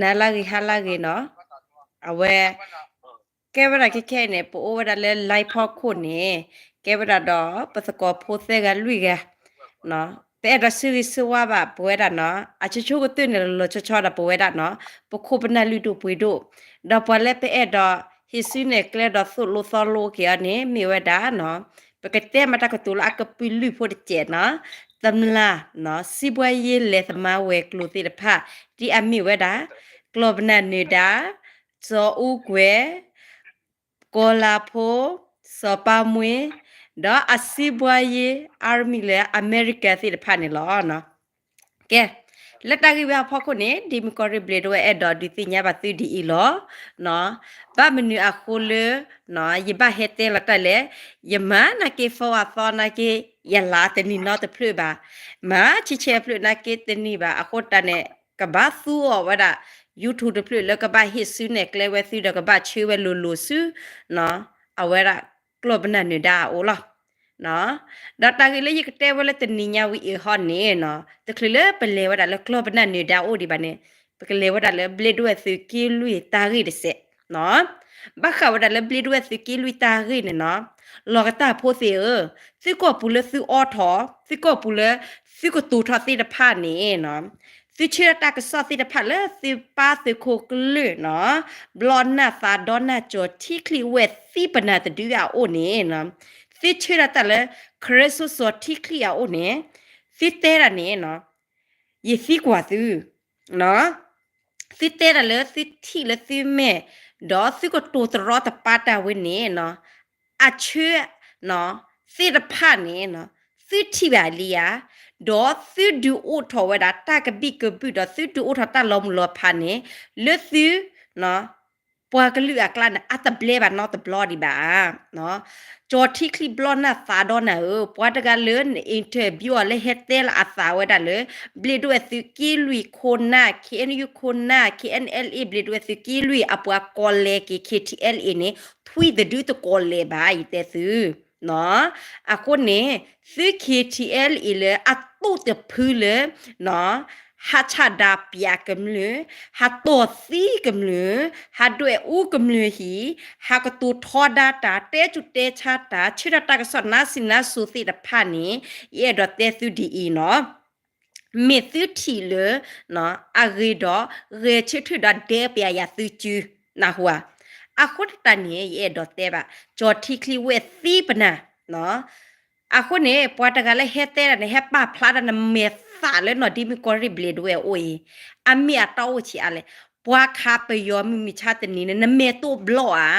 နာလာရီဟာလာရီနော်အဝဲကဲဝရခိခဲနေပိုဝရလဲလိုက်ဖောက်ခုနေကဲဝရတော့ပစကောဖိုးစေကလွိကနော်တဲ့ရစီရီစဝါဘာပွဲတာနော်အချချိုကတွနေလောချချောတာပွဲတာနော်ပခုပနလူတို့ပွေတို့တော့ပွဲလဲပဲအဲ့တော့ဟီစီနေကလဲတော့ဆုလို့သောလို့ကေနေမြေဝတာနော်ပကတဲ့မတကတူလာကပီလူဖို့တဲ့ကျနော် သမလာနော်စီပွားရေးလေသမဝဲကလူတိတဖဒီအမိဝဲတာကလောဘနနေတာဇောဦးကွယ်ကိုလာဖိုစောပါမွေဒါအစီပွားရေးအာမီလေအမေရိကတိတဖနေလောနော်ကဲ လက်တကြီးဘဖောက်ခုနေဒီမကော်ရီဘလေဒဝဲအဲ့တော်ဒီတိညာဘသူဒီအီလောနော်ဘာမနူအခုလေနော်ယဘဟက်တဲလက်တလေယမနာကေဖောအသောနာကေယလာတနီနော်တဖလပါမာချီချေဖလနာကေတနီပါအခုတနဲ့ကဘာသူောဝဒ YouTube တဖလလကဘာဟစ်ဆုနဲ့ကလေဝဲသူဒကဘာချေဝဲလိုလိုဆုနော်အဝဲရကလဘနနေတာအိုလား နော်ဒါတာကလေးရကတဲဝလက်တနိညာဝီဟောနေနော်တခလလေပလေဝဒါလကလပနနေဒါအိုဒီပါနေပကလေဝဒါလဘလက်ဝဲစကီလူတာရီဒစက်နော်ဘခဝဒါလဘလက်ဝဲစကီလူတာရီနေနော်လောကတာဖိုစီအစီကောပူလစီအော်ထောစီကောပူလစီကတူထသိတဖာနေနော်စီချီတာကစောစီတဖာလေစီပါစီခိုကလွနော်ဘလော့နာဖာဒေါနာချိုတီကလီဝဲစီပနာတဒူရအိုနေနော် သိချေရတလေခရစ်စုစောတိကလီယာအိုနေသိတဲရနေနော်ယေသိကွာသူနော်သိတဲရလေသိတိလေသိမဲဒေါ်သိကတူတရတပါတာဝင်းနေနော်အချေနော်သိရဖာနေနော်သိတိပါလီယာဒေါ်သိဒူအိုထော်ဝဒတာကဘိကဘိဒေါ်သိဒူအိုထတာလုံးလောဖာနေလေသိနော် ပွာကလူအကလနာအတဘလေဘာနော်တဘလော်ဒီပါနော်ဂျော်တီကလီဘလော့နာသာဒေါ်နာပွာတကလွန်အင်တာဗျူလေဟက်တဲလအသာဝဒလေဘလီဒွေသူကီလူခိုနာ KNU ခိုနာ KNLA ဘလီဒွေသူကီလူအပွာကောလေကီ KTLA နေထွီဒဒူတကောလေဘာဤတဲ့သူနော်အခုနေ CKTL အလေအတုတဖူးလေနော် ဟာချဒာပြကမလဟာတောစီကမလဟာဒွေဥကမလဟီဟာကတူထောဒာတာတဲချူတဲချာတာချီရတာကဆောနာစင်နာဆူစီတဖာနီရဲ့တော့တဲသူဒီအီနော်မေသူတီလနော်အဂီတော့ရေချစ်ထဒဒဲပြရသူချူနာဟွာအခုတန်ရဲ့ရဲ့တော့တဲပါဂျော်တီကလီဝဲသီပနာနော်အခုနေပွားတကလည်းဟဲတဲရနေဟဲပါဖလာ ဒနမေစာလဲနော်ဒီမီကောရီဘလေဒဝဲအိုယအမီအတောချီအလဲပွားခါပယောမီမီချတဲ့နီနမေတိုဘလောအာ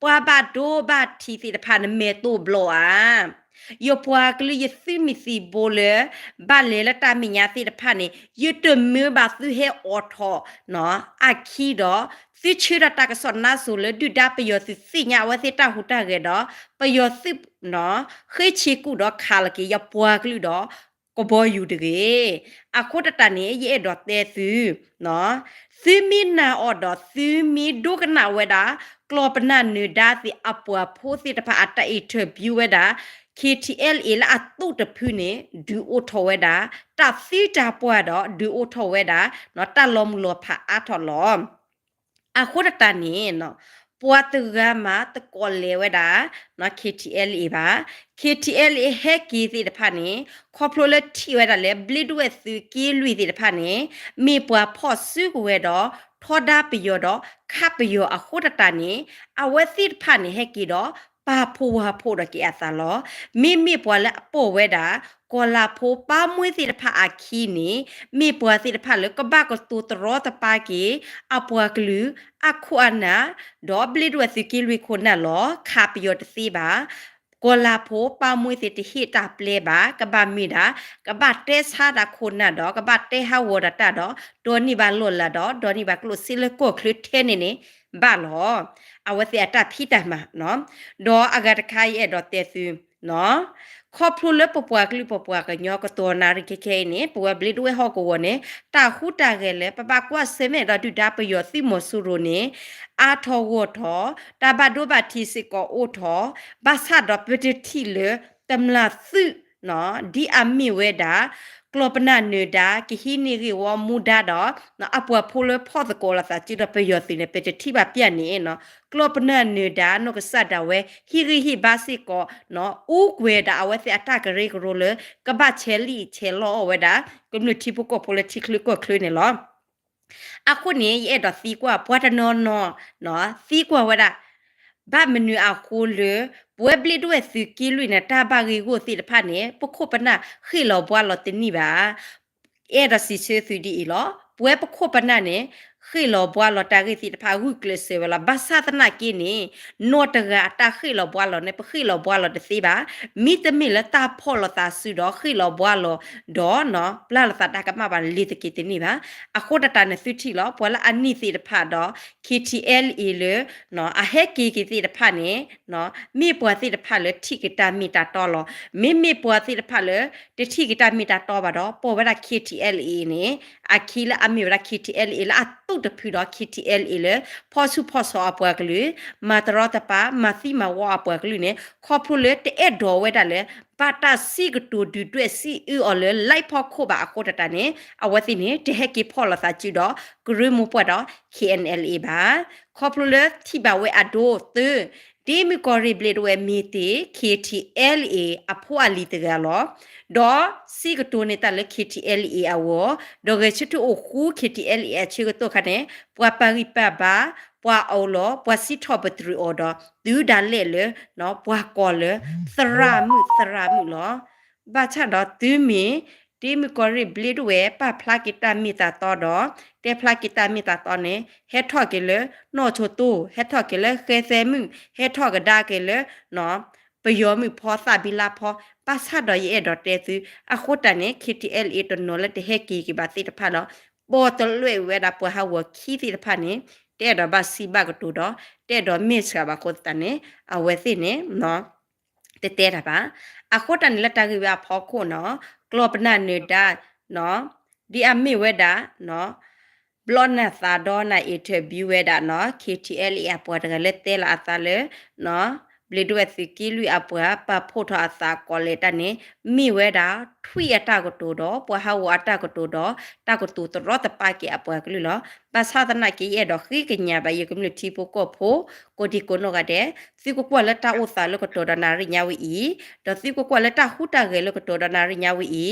ပွားဘဒိုဘတီစီတဖာနမေတိုဘလောအာယောပွားကလေးယစီမီစီဘိုလေဘာလေလတာမီညာစီတဖာနေယတမေဘာသူဟဲအော်ထောနော်အခီတော့စီချီရ တာကစောနာဆိုလေဒူဒါပယောစီစီညာဝစီတာဟူတာကေတော့ပယောစီနော်ခေချီကူတော့ခါလကေယပွားကလေးတော့ကဘောယူတကေအခုတတနေရဲ့တော့တဲသူနော်သီမီနာအော်တော့သီမီဒုကနာဝဲတာကလောပနာနေဒါစီအပွားဖိုးစီတဖာအတအိထဘျူဝဲတာ KTL အလာအတုတဖူးနေဒူအိုထော်ဝဲတာတသီတာပွားတော့ဒူအိုထော်ဝဲတာနော်တလုံးလောဖာအထော်လောအခုတတနေနော် ပွားတကမှာတကောလေဝဒါနော် KTL ပါ KTL ဟက်ကီစီတဖာနေခေါပလိုလက်တီဝဒါလေဘလစ်ဝဲစကီလူစီတဖာနေမေပွားဖော့စုဝဲတော့ထောဒါပယောတော့ခပ်ပယောအခုတတနေအဝဲစီတဖာနေဟက်ကီတော့ ပါဖိုးဟာဖိုးရကေအသလောမိမိပွားလက်ပို့ဝဲတာကောလာဖိုးပါမွေးစီတဖာအခီနီမိပွားစီတဖာလကဘကတူတရောတပါကေအပွားကလူအခုအနာဒေါဘလစ်ဝစီကီလဝီခုနာလောခါပယောတစီပါကောလာဖိုပါမွေးစီတဟိတာပလေပါကဘာမီတာကဘာတဲဆာတာခုနာတော့ကဘာတဲဟာဝဒတာတော့ဒေါ်နီဘာလောလာတော့ဒေါ်နီဘာကလုစီလကိုခလထဲနေနေ ဘာလောအဝစီအတာဖိတာမှာနော်ဒေါ်အဂတ်ခိုင်အဲ့တော့တဲစုနော်ခေါပလူလပပွားကလိပပွားကညောကတော်နာရ ခေခေနေပဝဘလီဒဝဲဟောကိုဝနေတာခုတာကလေးပပကွာဆေမေရတူတာပယောစီမဆူရိုနေအာထောဝထောတဘဒိုဘတီစီကိုအိုထောဘာဆာဒပတိတီလေတမလာသုနော်ဒီအမီဝဲတာကကလောပနာနေတာကိဟိနီရီဝမူဒါတော့နော်အပွားဖိုလဖော့စကောလာစာချီတော့ပယောစီနေပတိတိပါပြတ်နေနော်ကလောပနာနေတာနော်ကဆတ်တော်ဝဲဟီရီဟီဘာစီကောနော်ဥကွေတာအဝဲစီအတကရေကရိုလကဘချဲလီချဲလောဝဲတာကမြတီပကို politically ကိုခလနေလောအခုနေရဲ့တော့စီကွာပွားတနော်နော်နော်စီကွာဝဲတာ ဘာမနူအခုလေပွဲပလီတော့စီကီလွိနေတာဘာဂီကိုစီတဖတ်နေပခုပနာခိလောဘွာလောတင်နိပါအဲ့ဒါစီချေသူဒီလောပွဲပခုပနာနေ ခိလောဘွာလောတာဂီစီတဖတ်ဟုကလစေဝလာဘာသာတနာကီနေနောတကတာခိလောဘွာလောနေပခိလောဘွာလောတစီပါမိတမိလတာဖောလောတာဆူတော့ခိလောဘွာလောဒေါ်နော်ပလာလတာတကမပါလီတကီတင်နိပါအခုတတနေသုတိလောပွဲလာအနိစီတဖတ်တော့ KTL လေနော်အဟက်ကီကီစီတဖတ်နေနော်မိပွားစီတဖတ်လေထိကတာမီတာတော်လောမိမိပွားစီတဖတ်လေတထိကတာမီတာတော်ပါတော့ပေါ်ဝရ KTL နေအခီလာအမီဝရ KTL လာအတုတဖူတော့ KTL လေဖောစုဖောဆောအပွားကလူမာတရတပါမသိမဝအပွားကလူနေခေါပူလေတဲ့တော်ဝဲတာလေပါတာစီကတူဒူတွဲစီအော်လေလိုက်ဖောခိုပါအကောတတနေအဝသိနေတဟက်ကီဖောလာစာချီတော့ဂရမူပွားတော့ KNLA ပါခေါပလူလေတိဘဝဲအဒိုသ ဒီမီကောရီဘလီဒဝဲမီတီ KTLA အဖွာလီတကလောဒေါ်စီကတိုနေတာလေ KTLA အဝဒေါ်ကချတူအခု KTLA အချီကတိုခနဲ့ပွာပါရီပဘာပွာအော်လောပွာစီထောပထရီအော်ဒဒူဒါလေလေနော်ပွာကောလေသရာမှုသရာမှုလောဘာချတော့သူမီ ဒီမီကောရီဘလီဒဝဲပဖလာကီတာမီတာတော့တော့တေဖလာကီတာမီတာတော့နေဟက်ထော့ကေလေနော်ချိုတူဟက်ထော့ကေလေခဲဆဲမှုဟက်ထော့ကဒါကေလေနော်ပယောမှုဖောစာဘီလာဖောပါဆာတော့ရဲ့တော့တဲသူအခုတန်နေ KTL 8တော့နော်လက်တဟက်ကီကဘာတိတဖာတော့ပေါ်တလွဲဝဲတာပွားဟာဝခီတိတဖာနေတဲ့တော့ဘာစီဘကတူတော့တဲ့တော့ miss ကဘာကိုတန်နေအဝဲသိနေနော် တဲတဲတာပါအခုတန်လက်တကီဘာဖောခုနော်ကလောပနာနေတာနော်ဒီအမေဝဲတာနော်ဘလော့နသာဒေါ်နာအင်တာဗျူးဝဲတာနော် KTL အပေါ်တကလက်တဲလာအသားလေနော်ဘလီဒွက်စီကီလူအပွားပဖို့ထအစာကောလေတနေမိဝဲတာထွိအတကတိုတော့ပွားဟဝအတကတိုတော့တကတိုတရတပါကေအပွားကလူလော ပသသနာကေရတော့ခိကညာဘယကမလူတီပိုကိုဖိုကိုဒီကိုနောကတဲ့စီကိုကွာလက်တာဥစာလကတိုဒနာရိညာဝီဤတော့စီကိုကွာလက်တာဟူတာကေလကတိုဒနာရိညာဝီဤ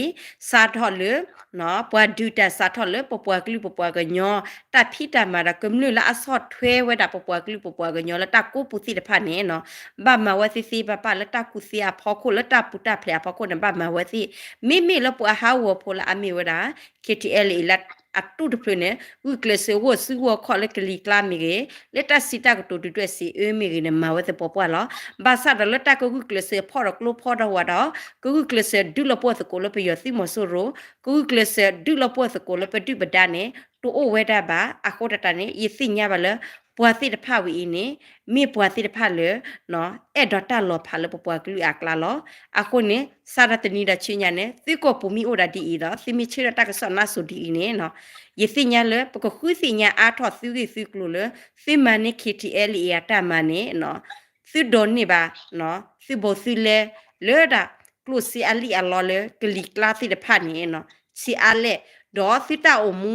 စာထော်လေနော်ပွားဒူတာစာထော်လေပပွားကလူပပွားကညောတဖိတာမာရကမလူလာအစော့ထွဲဝဲတာပပွားကလူပပွားကညောလက်တာကိုပူစီတဖတ်နေနော်ဘာမဝစီစီပပလက်တာကုစီအဖောခုလက်တာပူတာဖလဖောခုနဘာမဝစီမိမိလပွားဟာဝဖိုလာအမီဝဒါ KTL လက် အတူတဖရနေဝကလဆေဝစီဝခေါ်လက်ကလီကလာမီကေလက်တစီတာကတူတူစီအေမီကေနမဝတဲ့ပေါ်ပွားလာဘာသာဒလက်တကကုကလဆေဖော်ရကလိုဖော်တော့ဝါတော့ကုကလဆေဒူလပေါ်စကိုလပယစီမဆိုရိုကုကလဆေဒူလပေါ်စကိုလပတူပဒနဲ့တူအိုဝဲတာပါအခုတတနဲ့ယစီညာပါလ ပွားစီတဖဝီနေမိပွားစီတဖလေနော်အဲ့ဒတာလောဖာလပပွားကလူအကလာလောအခုနေစာရတနီဒချင်းညာနေသီကိုပူမီအိုဒါဒီဤတော့သီမီချရတကဆနာဆူဒီနေနော်ယစီညာလေပကခုစီညာအားထော့သီရီစီကလူလေသီမနိ KTL ရတမနေနော်သီဒွန်နေပါနော်သီဘိုစီလေလေဒါကလူစီအလီအလောလေကလီကလာစီတဖာနေနော်စီအလေဒေါ်သီတာအမူ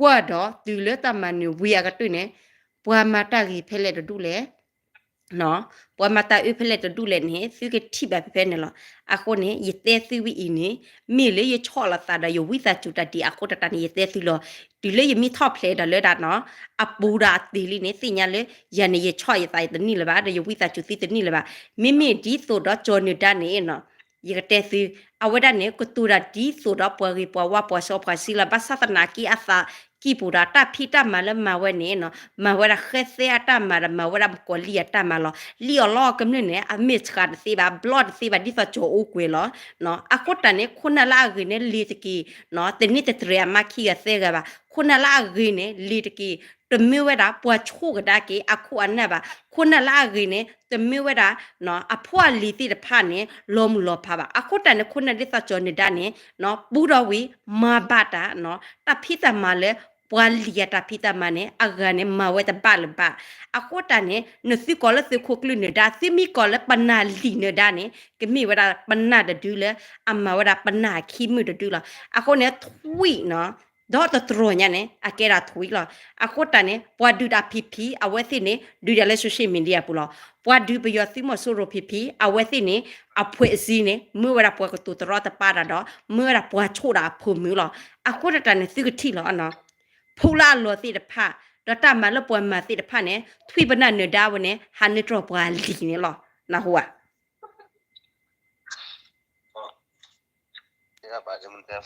ညာနေပကနိသူကြီးဝဒီလောတော်လောနေပါခေါပလိုလစီမီပွာလဲဒူအိုထတလောဖာတော့ဒူကဲထကေပပွားကလိပပွားကညောတာဘဒိုဘာတီတော့နော်ဒူကဲထကေပပွားကညောနော်တာကောတာခဲခိုတတနေပေအဲ့တော့ဒီစညာစီလေစီမီတမတာကြီးတော့စီမီတမချီစီပွားကလိပါနေချင်တော့တော့နော်ကွာတော့ဒီလေတမန်နူဝီယာကတွေ့နေပွာမတာကြီးဖဲလက်တူလေနော်ပွာမတာဥဖလက်တူလေနေသူကတိဘဖဲနေလောအခုနေယတဲသူဝီအင်းနေမိလေရချောလာတာဒယဝိသချူတတီအခုတတနေယတဲသူလောဒီလေယမိထော့ဖလဲတယ်လေဒါနော်အပူရာတီလီနေစညာလေယနေရချောရတိုင်တနီလပါဒယဝိသချူစီတနီလပါမိမိဒီဆိုတော့ဂျော်နေတာနေနော်ယကတဲစီအဝဒနေကတူရာဒီဆိုတော့ပွာရီပွာဝါပွာဆောပွာစီလာဘသသနာကီအသာ ki pura ta phi ta ma le ma we ne no ma we ra khe se ta ma ra ma we ra ko li ta ma lo li lo ka ne ne a mi ka si ba blood si ba di sa cho o kwe lo no a ko ta ne khuna la gi ne li ti ki no te ni te tre ma ki ya se ga ba khuna la gi ne li ti ki တမီဝဲတာပွားချိုးကဒါကေအခုအနက်ပါခုနလာရင်းနေတမီဝဲတာနော်အဖွာလီတိတဖာနေလောမလောဖာပါအခုတန်ခုနဒိသချောနေတာနေနော်ပူတော်ဝီမာဘတာနော် တဖိတမလဲပွာလီယတာဖိတမနေအဂနေမဝဲတပါလပါအခုတန်နေနစီကောလစီခုကလူနေတာစီမီကောလပနာလီနေတာနေကမီဝဲတာပနာတဒူလေအမဝဲတာပနာခိမှုတဒူလာအခုနေထွီနော်တော့တထရညာနေအကဲရာထွီလာအခုတန်နေပွာဒူတာဖီဖီအဝဲသိနေဒူရလဲဆိုရှယ်မီဒီယာပူလာပွာဒူပယောသိမဆိုရိုဖီဖီအဝဲသိနေအဖွဲအစည်းနေမွေးဝရပွာကတူတရတပါတာတော့မွေးရပွာချိုတာဖုံမူလာအခုတန်နေသိကတိလာအနော် ဖူလာလောသိတဖာတော့တမလပွာမသိတဖာနေထွီပနနဒါဝနေဟာနေတော့ပွာလီနေလောနာဟွာ Ina ba jimin da